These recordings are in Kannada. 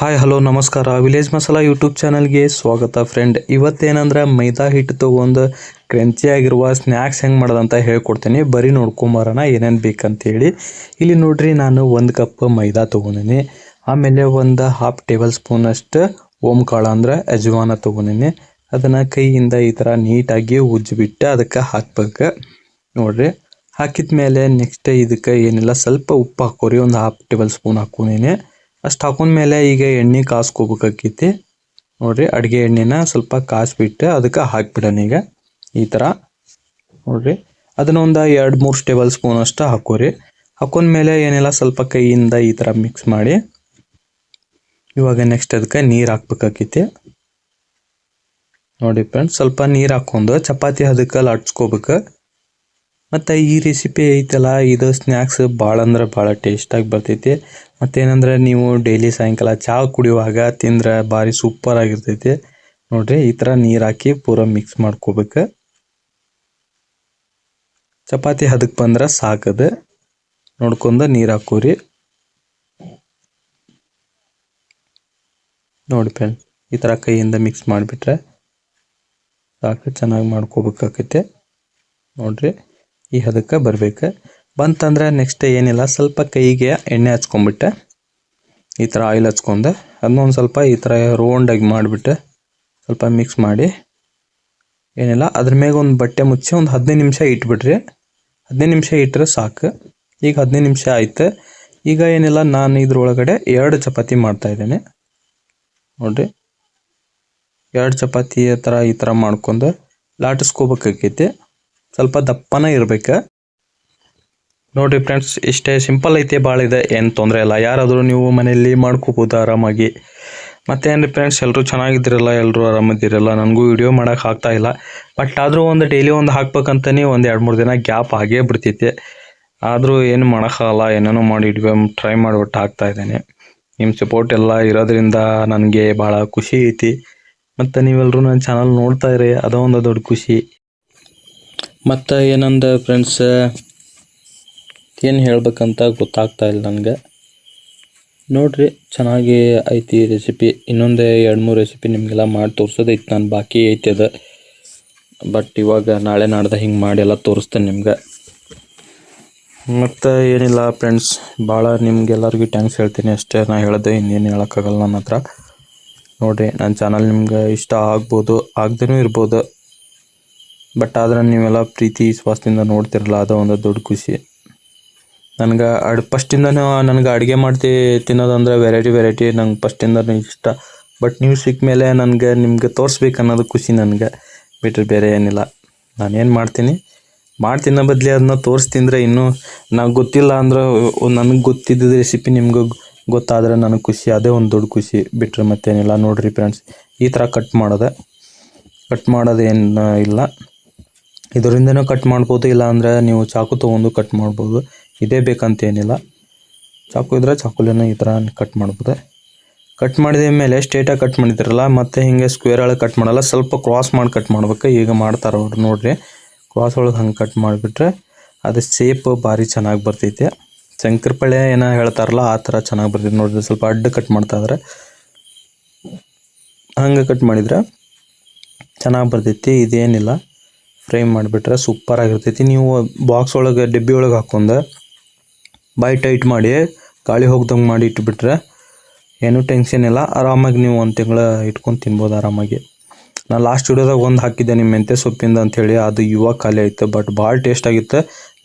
ಹಾಯ್ ಹಲೋ ನಮಸ್ಕಾರ. ವಿಲೇಜ್ ಮಸಾಲ ಯೂಟ್ಯೂಬ್ ಚಾನಲ್ಗೆ ಸ್ವಾಗತ ಫ್ರೆಂಡ್ ಇವತ್ತೇನಂದ್ರೆ ಮೈದಾ ಹಿಟ್ಟು ತೊಗೊಂಡು ಕ್ರಂಚಿ ಆಗಿರುವ ಸ್ನ್ಯಾಕ್ಸ್ ಹೆಂಗೆ ಮಾಡೋದಂತ ಹೇಳ್ಕೊಡ್ತೀನಿ. ಬರೀ ನೋಡ್ಕೊಂಬರೋಣ ಏನೇನು ಬೇಕಂತೇಳಿ. ಇಲ್ಲಿ ನೋಡ್ರಿ, ನಾನು ಒಂದು ಕಪ್ ಮೈದಾ ತೊಗೊಂಡಿನಿ. ಆಮೇಲೆ ಒಂದು ಹಾಫ್ ಟೇಬಲ್ ಸ್ಪೂನ್ ಅಷ್ಟು ಓಮ್ ಕಾಳು ಅಂದ್ರೆ ಅಜ್ವಾನ ತೊಗೊಂಡಿನಿ. ಅದನ್ನು ಕೈಯಿಂದ ಈ ಥರ ನೀಟಾಗಿ ಉಜ್ಜಿಬಿಟ್ಟು ಅದಕ್ಕೆ ಹಾಕ್ಬೇಕು. ನೋಡ್ರಿ ಹಾಕಿದ ಮೇಲೆ ನೆಕ್ಸ್ಟ್ ಇದಕ್ಕೆ ಏನಿಲ್ಲ, ಸ್ವಲ್ಪ ಉಪ್ಪು ಹಾಕೋರಿ. ಒಂದು ಹಾಫ್ ಟೇಬಲ್ ಸ್ಪೂನ್ ಹಾಕೊಂಡಿನಿ. ಅಷ್ಟು ಹಾಕೊಂಡ್ಮೇಲೆ ಈಗ ಎಣ್ಣೆ ಕಾಸ್ಕೋಬೇಕಾಕೈತಿ. ನೋಡ್ರಿ, ಅಡುಗೆ ಎಣ್ಣೆನ ಸ್ವಲ್ಪ ಕಾಸ್ಬಿಟ್ಟು ಅದಕ್ಕೆ ಹಾಕ್ಬಿಡೋಣ ಈಗ. ಈ ಥರ. ನೋಡ್ರಿ, ಅದನ್ನ ಒಂದು ಎರಡು ಮೂರು ಟೇಬಲ್ ಸ್ಪೂನ್ ಅಷ್ಟು ಹಾಕೋರಿ. ಹಾಕೊಂಡ್ಮೇಲೆ ಏನೆಲ್ಲ ಸ್ವಲ್ಪ ಕೈಯಿಂದ ಈ ಥರ ಮಿಕ್ಸ್ ಮಾಡಿ. ಇವಾಗ ನೆಕ್ಸ್ಟ್ ಅದಕ್ಕೆ ನೀರು ಹಾಕ್ಬೇಕಾಕೈತಿ. ನೋಡಿ ಫ್ರೆಂಡ್ಸ್ ಸ್ವಲ್ಪ ನೀರು ಹಾಕೊಂಡು ಚಪಾತಿ ಅದಕ್ಕೆ ಲಟ್ಸ್ಕೋಬೇಕು. ಮತ್ತು ಈ ರೆಸಿಪಿ ಐತಲ್ಲ, ಇದು ಸ್ನ್ಯಾಕ್ಸ್ ಭಾಳ ಅಂದ್ರೆ ಭಾಳ ಟೇಸ್ಟಾಗಿ ಬರ್ತೈತಿ. ಮತ್ತೇನಂದ್ರೆ ನೀವು ಡೈಲಿ ಸಾಯಂಕಾಲ ಚಹಾ ಕುಡಿಯುವಾಗ ತಿಂದ್ರೆ ಭಾರಿ ಸೂಪರ್ ಆಗಿರ್ತೈತಿ. ನೋಡ್ರಿ, ಈ ಥರ ನೀರು ಹಾಕಿ ಪೂರ ಮಿಕ್ಸ್ ಮಾಡ್ಕೋಬೇಕು. ಚಪಾತಿ ಹದಕ್ಕೆ ಬಂದ್ರೆ ಸಾಕದು. ನೋಡ್ಕೊಂಡು ನೀರು ಹಾಕೋರಿ. ನೋಡಿ ಫ್ರೆಂಡ್ ಈ ಥರ ಕೈಯಿಂದ ಮಿಕ್ಸ್ ಮಾಡಿಬಿಟ್ರೆ ಸಾಕು, ಚೆನ್ನಾಗಿ ಮಾಡ್ಕೋಬೇಕಾಕೈತೆ ನೋಡ್ರಿ, ಈ ಹದಕ್ಕೆ ಬರ್ಬೇಕು. ಬಂತಂದ್ರೆ ನೆಕ್ಸ್ಟ್ ಏನಿಲ್ಲ, ಸ್ವಲ್ಪ ಕೈಗೆ ಎಣ್ಣೆ ಹಚ್ಕೊಂಬಿಟ್ಟೆ ಈ ಥರ ಆಯಿಲ್ ಹಚ್ಕೊಂಡೆ. ಅದನ್ನೊಂದು ಸ್ವಲ್ಪ ಈ ಥರ ರೌಂಡಾಗಿ ಮಾಡಿಬಿಟ್ಟು. ಸ್ವಲ್ಪ ಮಿಕ್ಸ್ ಮಾಡಿ. ಏನಿಲ್ಲ, ಅದ್ರ ಮೇಲೆ ಒಂದು ಬಟ್ಟೆ ಮುಚ್ಚಿ ಒಂದು ಹದಿನೈದು ನಿಮಿಷ ಇಟ್ಬಿಡ್ರಿ ಹದಿನೈದು ನಿಮಿಷ ಇಟ್ಟರೆ ಸಾಕು. ಈಗ ಹದಿನೈದು ನಿಮಿಷ ಆಯಿತು. ಈಗ ಏನಿಲ್ಲ, ನಾನು ಇದ್ರೊಳಗಡೆ ಎರಡು ಚಪಾತಿ ಮಾಡ್ತಾ ನೋಡಿರಿ. ಎರಡು ಚಪಾತಿ ಥರ ಈ ಥರ ಮಾಡ್ಕೊಂಡು ಲಾಟಿಸ್ಕೋಬೇಕಾಕೈತಿ ಸ್ವಲ್ಪ ದಪ್ಪನ ಇರ್ಬೇಕು. ನೋಡ್ರಿ ಫ್ರೆಂಡ್ಸ್ ಇಷ್ಟೇ ಸಿಂಪಲ್ ಐತೆ ಭಾಳ ಇದೆ, ಏನು ತೊಂದರೆ ಇಲ್ಲ. ಯಾರಾದರೂ ನೀವು ಮನೆಯಲ್ಲಿ ಮಾಡ್ಕೋಬೋದು ಆರಾಮಾಗಿ. ಮತ್ತೇನು ಫ್ರೆಂಡ್ಸ್ ಎಲ್ಲರೂ ಚೆನ್ನಾಗಿದ್ದಿರಲ್ಲ ಎಲ್ಲರೂ ಆರಾಮಿದ್ದಿರಲ್ಲ? ನನಗೂ ವಿಡಿಯೋ ಮಾಡೋಕೆ ಆಗ್ತಾ ಇಲ್ಲ. ಬಟ್ ಆದರೂ ಒಂದು ಡೈಲಿ ಒಂದು ಹಾಕ್ಬೇಕಂತಲೇ ಒಂದು ಎರಡು ಮೂರು ದಿನ ಗ್ಯಾಪ್ ಆಗೇ ಬಿಡ್ತೈತೆ. ಆದರೂ ಏನು ಮಾಡೋಕ್ಕಾಗಲ್ಲ, ಏನೇನೋ ಮಾಡಿ ಇಡ್ಬೇ ಟ್ರೈ ಮಾಡಿಬಿಟ್ಟು ಹಾಕ್ತಾ ಇದ್ದೇನೆ. ನಿಮ್ಮ ಸಪೋರ್ಟ್ ಎಲ್ಲ ಇರೋದ್ರಿಂದ ನನಗೆ ಭಾಳ ಖುಷಿ ಐತಿ. ಮತ್ತು ನೀವೆಲ್ಲರೂ ನನ್ನ ಚಾನಲ್ ನೋಡ್ತಾ ಇರಿ ಅದೋ ದೊಡ್ಡ ಖುಷಿ. ಮತ್ತು ಏನಂದ ಫ್ರೆಂಡ್ಸ್ ಏನು ಹೇಳ್ಬೇಕಂತ ಗೊತ್ತಾಗ್ತಾ ಇಲ್ಲ ನನಗೆ. ನೋಡಿರಿ, ಚೆನ್ನಾಗಿ ಐತಿ ರೆಸಿಪಿ ಇನ್ನೊಂದು ಎರಡು ಮೂರು ರೆಸಿಪಿ ನಿಮಗೆಲ್ಲ ಮಾಡಿ ತೋರಿಸೋದೈತಿ ನಾನು. ಬಾಕಿ ಐತಿ ಅದು. ಬಟ್ ಇವಾಗ ನಾಳೆ ನಾಡ್ದು ಹಿಂಗೆ ಮಾಡಿ ಎಲ್ಲ ತೋರಿಸ್ತೇನೆ ನಿಮ್ಗೆ. ಮತ್ತು ಏನಿಲ್ಲ ಫ್ರೆಂಡ್ಸ್ ಭಾಳ ನಿಮ್ಗೆಲ್ಲರಿಗೂ ಟ್ಯಾಂಕ್ಸ್ ಹೇಳ್ತೀನಿ ಅಷ್ಟೇ. ನಾ ಹೇಳಿದೆ ಇನ್ನೇನು ಹೇಳೋಕ್ಕಾಗಲ್ಲ ನನ್ನ ಹತ್ರ. ನೋಡಿರಿ ನನ್ನ ಚಾನಲ್ ನಿಮ್ಗೆ ಇಷ್ಟ ಆಗ್ಬೋದು, ಆಗದೇನೂ ಇರ್ಬೋದು. ಬಟ್ ಆದ್ರೆ ನೀವೆಲ್ಲ ಪ್ರೀತಿ, ವಿಶ್ವಾಸದಿಂದ ನೋಡ್ತಿರಲ್ಲ, ಅದು ಒಂದು ದೊಡ್ಡ ಖುಷಿ. ನನಗೆ ಅಡ್ ಫಸ್ಟಿಂದನೂ ನನಗೆ ಅಡುಗೆ ಮಾಡ್ತಿ ತಿನ್ನೋದಂದ್ರೆ ವೆರೈಟಿ ವೆರೈಟಿ ನಂಗೆ ಫಸ್ಟಿಂದನೂ ಇಷ್ಟ. ಬಟ್ ನೀವು ಸಿಕ್ಕ ಮೇಲೆ ನನಗೆ ನಿಮಗೆ ತೋರಿಸ್ಬೇಕು ಅನ್ನೋದು ಖುಷಿ ನನಗೆ. ಬಿಟ್ಟರೆ ಬೇರೆ ಏನಿಲ್ಲ. ನಾನೇನು ಮಾಡ್ತೀನಿ? ಮಾಡ್ತಿನ್ನೋ ಬದಲಿ ಅದನ್ನ ತೋರಿಸ್ತಿಂದ್ರೆ ಇನ್ನೂ ನಾವು ಗೊತ್ತಿಲ್ಲ ಅಂದ್ರೆ ನನಗೆ ಗೊತ್ತಿದ್ದ ರೆಸಿಪಿ ನಿಮ್ಗೆ ಗೊತ್ತಾದರೆ ನನಗೆ ಖುಷಿ. ಅದೇ ಒಂದು ದೊಡ್ಡ ಖುಷಿ. ಬಿಟ್ಟರೆ ಮತ್ತೇನಿಲ್ಲ. ನೋಡಿರಿ ಫ್ರೆಂಡ್ಸ್ ಈ ಥರ ಕಟ್ ಮಾಡೋದೆ. ಕಟ್ ಮಾಡೋದೇನು ಇಲ್ಲ. ಇದರಿಂದನೂ ಕಟ್ ಮಾಡ್ಬೋದು. ಇಲ್ಲ ಅಂದರೆ ನೀವು ಚಾಕು ತೊಗೊಂಡು ಕಟ್ ಮಾಡ್ಬೋದು. ಇದೇ ಬೇಕಂತ ಏನಿಲ್ಲ ಚಾಕು ಇದ್ರೆ ಚಾಕುಲಿನ ಈ ಥರ ಕಟ್ ಮಾಡ್ಬೋದು. ಕಟ್ ಮಾಡಿದ ಮೇಲೆ ಸ್ಟ್ರೇಟಾಗಿ ಕಟ್ ಮಾಡಿದ್ರಲ್ಲ, ಮತ್ತು ಹಿಂಗೆ ಸ್ಕ್ವೇರ್ ಒಳಗೆ ಕಟ್ ಮಾಡಲ್ಲ, ಸ್ವಲ್ಪ ಕ್ರಾಸ್ ಮಾಡಿ ಕಟ್ ಮಾಡ್ಬೇಕು. ಈಗ ಮಾಡ್ತಾರೆ ಅವ್ರು ನೋಡಿರಿ. ಕ್ರಾಸ್ ಒಳಗೆ ಹಂಗೆ ಕಟ್ ಮಾಡಿಬಿಟ್ರೆ ಅದು ಸೇಪ್ ಭಾರಿ ಚೆನ್ನಾಗಿ ಬರ್ತೈತೆ. ಶಂಕರಪಳ್ಳೆ ಏನೋ ಹೇಳ್ತಾರಲ್ಲ, ಆ ಥರ ಚೆನ್ನಾಗಿ ಬರ್ತೈತೆ ನೋಡಿರಿ. ಸ್ವಲ್ಪ ಅಡ್ಡ ಕಟ್ ಮಾಡ್ತಾ ಇದ್ರೆ. ಹಂಗೆ ಕಟ್ ಮಾಡಿದ್ರೆ ಚೆನ್ನಾಗಿ ಬರ್ತೈತಿ, ಇದೇನಿಲ್ಲ. ಫ್ರೈ ಮಾಡಿಬಿಟ್ರೆ ಸೂಪರ್ ಆಗಿರ್ತೈತಿ. ನೀವು ಬಾಕ್ಸ್ ಒಳಗೆ ಡಬ್ಬಿ ಒಳಗೆ ಹಾಕೊಂಡೆ ಬಾಯಿ ಟೈಟ್ ಮಾಡಿ, ಗಾಳಿ ಹೋಗ್ದಂಗೆ ಮಾಡಿ ಇಟ್ಬಿಟ್ರೆ ಏನೂ ಟೆನ್ಷನ್ ಇಲ್ಲ. ಆರಾಮಾಗಿ ನೀವು ಒಂದು ತಿಂಗಳ ಇಟ್ಕೊಂಡು ತಿನ್ಬೋದು ಆರಾಮಾಗಿ. ನಾನು ಲಾಸ್ಟ್ ವಿಡಿಯೋದಾಗ ಒಂದು ಹಾಕಿದ್ದೆ ನಿಮ್ಮ ಮೆಂತ್ಯ ಸೊಪ್ಪಿಂದ ಅಂಥೇಳಿ ಅದು ಇವಾಗ ಖಾಲಿ ಆಯಿತು ಬಟ್ ಭಾಳ ಟೇಸ್ಟ್ ಆಗಿತ್ತು.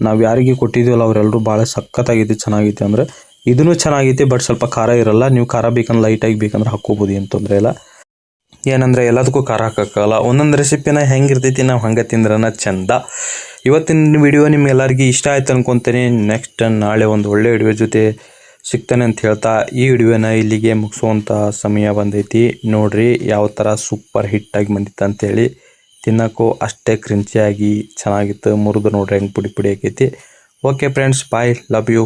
ನಾವು ಯಾರಿಗೆ ಕೊಟ್ಟಿದ್ದೀವಲ್ಲ ಅವರೆಲ್ಲರೂ ಭಾಳ ಸಖತ್ತಾಗೈತಿ ಚೆನ್ನಾಗೈತೆ ಅಂದರೆ. ಇದೂ ಚೆನ್ನಾಗೈತಿ ಬಟ್ ಸ್ವಲ್ಪ ಖಾರ ಇರಲ್ಲ. ನೀವು ಖಾರ ಬೇಕಂದ್ರೆ ಲೈಟಾಗಿ ಬೇಕಂದ್ರೆ ಹಾಕ್ಕೋಬೋದು, ಏನು ತೊಂದರೆ ಇಲ್ಲ. ಏನಂದ್ರೆ ಎಲ್ಲದಕ್ಕೂ ಖಾರ ಹಾಕೋಕ್ಕಲ್ಲ. ಒಂದೊಂದು ರೆಸಿಪಿನ ಹೆಂಗಿರ್ತೈತಿ ನಾವು ಹಂಗೆ ತಿಂದ್ರನ ಚಂದ. ಇವತ್ತಿನ ವಿಡಿಯೋ ನಿಮ್ಗೆಲ್ಲರಿಗೂ ಇಷ್ಟ ಆಯ್ತು ಅನ್ಕೊತೀನಿ. ನೆಕ್ಸ್ಟ್ ನಾಳೆ ಒಂದು ಒಳ್ಳೆ ವಿಡಿಯೋ ಜೊತೆ ಸಿಗ್ತಾನೆ ಅಂತ ಹೇಳ್ತಾ, ಈ ವಿಡಿಯೋನ ಇಲ್ಲಿಗೆ ಮುಗಿಸುವಂಥ ಸಮಯ ಬಂದೈತಿ. ನೋಡ್ರಿ ಯಾವ ಥರ ಸೂಪರ್ ಹಿಟ್ಟಾಗಿ ಬಂದಿತ್ತು ಅಂತೇಳಿ. ತಿನ್ನೋಕ್ಕೂ ಅಷ್ಟೇ ಕ್ರಿಂಚಿಯಾಗಿ ಚೆನ್ನಾಗಿತ್ತು. ಮುರಿದು ನೋಡ್ರಿ ಹೆಂಗೆ ಪುಡಿ ಪುಡಿ ಆಕೈತಿ. Okay friends bye love you